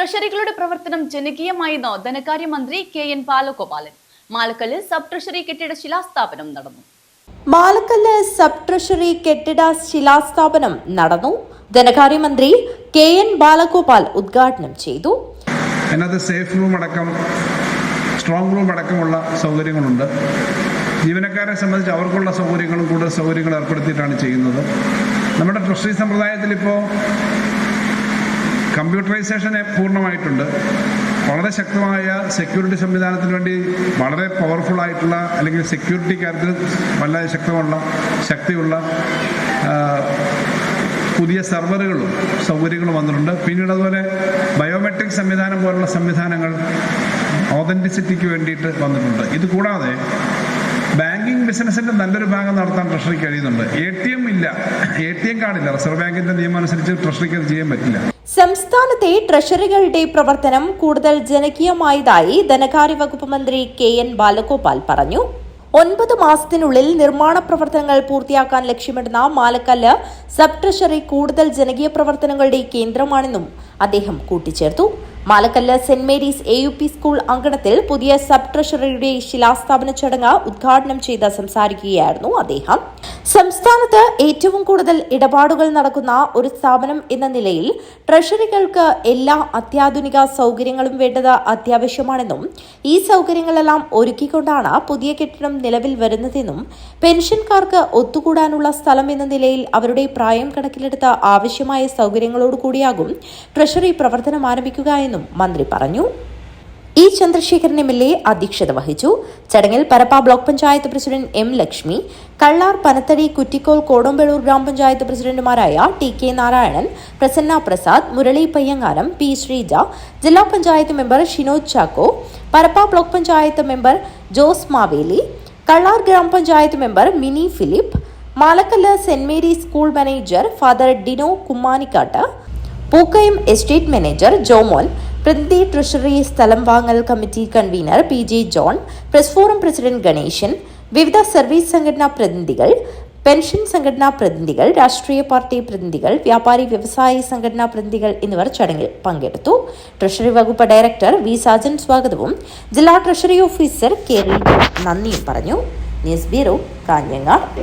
ട്രഷറികളുടെ പ്രവർത്തനം ജനകീയമായെന്ന് ധനകാര്യമന്ത്രി കെ എൻ ബാലഗോപാലൻ. മാലക്കല്ലിൽ സബ് ട്രഷറി കെട്ടിട ശിലാസ്ഥാപനം നടന്നു. മാലക്കല്ല് സബ് ട്രഷറി കെട്ടിട ശിലാസ്ഥാപനം നടന്നു. ധനകാര്യമന്ത്രി കെ എൻ ബാലഗോപാൽ ഉദ്ഘാടനം ചെയ്തു. അതിനകത്ത് സേഫ് റൂം അടക്കം സ്ട്രോങ് റൂം അടക്കമുള്ള സൗകര്യങ്ങളുണ്ട്. ജീവനക്കാരെ സംബന്ധിച്ച് അവർക്കുള്ള സൗകര്യങ്ങളും കൂടുതൽ സൗകര്യങ്ങൾ ഏർപ്പെടുത്തിയിട്ടാണ് ചെയ്യുന്നത്. നമ്മുടെ ട്രഷറി സമ്പ്രദായത്തിൽ ഇപ്പോൾ കമ്പ്യൂട്ടറൈസേഷൻ പൂർണമായിട്ടുണ്ട്. വളരെ ശക്തമായ സെക്യൂരിറ്റി സംവിധാനത്തിന് വേണ്ടി വളരെ പവർഫുൾ ആയിട്ടുള്ള അല്ലെങ്കിൽ സെക്യൂരിറ്റി കാര്യത്തിൽ വളരെ ശക്തമുള്ള ശക്തിയുള്ള പുതിയ സെർവറുകളും സൗകര്യങ്ങളും വന്നിട്ടുണ്ട്. പിന്നീട് അതുപോലെ ബയോമെട്രിക് സംവിധാനം പോലുള്ള സംവിധാനങ്ങൾ ഓതന്റിസിറ്റിക്ക് വേണ്ടിയിട്ട് വന്നിട്ടുണ്ട്. ഇത് കൂടാതെ ബാങ്കിങ് ബിസിനസ്സിന്റെ നല്ലൊരു ഭാഗം നടത്താൻ ട്രഷറി കഴിയുന്നുണ്ട്. എ ടി എം ഇല്ല. എ ടി എം കാർഡില്ല. റിസർവ് ബാങ്കിന്റെ നിയമം അനുസരിച്ച് ട്രഷറിക്ക് അത് ചെയ്യാൻ പറ്റില്ല. സംസ്ഥാനത്തെ ട്രഷറികളുടെ പ്രവർത്തനം കൂടുതൽ ജനകീയമായതായി ധനകാര്യ വകുപ്പ് മന്ത്രി കെ എൻ ബാലഗോപാൽ പറഞ്ഞു. ഒൻപത് മാസത്തിനുള്ളിൽ നിർമ്മാണ പ്രവർത്തനങ്ങൾ പൂർത്തിയാക്കാൻ ലക്ഷ്യമിടുന്ന മാലക്കല്ല് സബ് ട്രഷറി കൂടുതൽ ജനകീയ പ്രവർത്തനങ്ങളുടെ കേന്ദ്രമാണെന്നും അദ്ദേഹം കൂട്ടിച്ചേർത്തു. Malakkallu saint Mary's A U P school അങ്കണത്തിൽ പുതിയ സബ് ട്രഷറിയുടെ ശിലാസ്ഥാപന ചടങ്ങ് ഉദ്ഘാടനം ചെയ്ത് സംസാരിക്കുകയായിരുന്നു അദ്ദേഹം. സംസ്ഥാനത്ത് ഏറ്റവും കൂടുതൽ ഇടപാടുകൾ നടക്കുന്ന ഒരു സ്ഥാപനം എന്ന നിലയിൽ ട്രഷറികൾക്ക് എല്ലാ അത്യാധുനിക സൗകര്യങ്ങളും വേണ്ടത് അത്യാവശ്യമാണെന്നും ഈ സൗകര്യങ്ങളെല്ലാം ഒരുക്കിക്കൊണ്ടാണ് പുതിയ കെട്ടിടം നിലവിൽ വരുന്നതെന്നും പെൻഷൻകാർക്ക് ഒത്തുകൂടാനുള്ള സ്ഥലം എന്ന നിലയിൽ അവരുടെ പ്രായം കണക്കിലെടുത്ത് ആവശ്യമായ സൗകര്യങ്ങളോടുകൂടിയാകും ട്രഷറി പ്രവർത്തനം ആരംഭിക്കുക എന്നും മന്ത്രി പറഞ്ഞു. E Chandrasekharan M L A അധ്യക്ഷത വഹിച്ചു. ചടങ്ങിൽ Parappa block panchayat president M Lakshmi Kallar Panathady Kuttikol Kodambalur ഗ്രാമപഞ്ചായത്ത് പ്രസിഡന്റുമാരായ T K Narayanan Prasanna Prasad Murali Payyanganam P Sreeja ജില്ലാ panchayat member Shinoj Chacko Parappa block panchayat member Jose Maveli Kallar ഗ്രാമപഞ്ചായത്ത് member Mini Philip Malakkallu saint Mary school manager father Dino Kummanikkattu Pookkayam estate manager Jomon പ്രതിനിധി treasury സ്ഥലം വാങ്ങൽ committee convener P J John press forum president Ganesan വിവിധ service സംഘടനാ പ്രതിനിധികൾ pension സംഘടനാ പ്രതിനിധികൾ രാഷ്ട്രീയ പാർട്ടി പ്രതിനിധികൾ വ്യാപാരി വ്യവസായി സംഘടനാ പ്രതിനിധികൾ എന്നിവർ ചടങ്ങിൽ പങ്കെടുത്തു. ട്രഷറി വകുപ്പ് ഡയറക്ടർ വി സാജൻ സ്വാഗതവും ജില്ലാ ട്രഷറി ഓഫീസർ കെ നന്ദിയും പറഞ്ഞു. News bureau Kanhangad.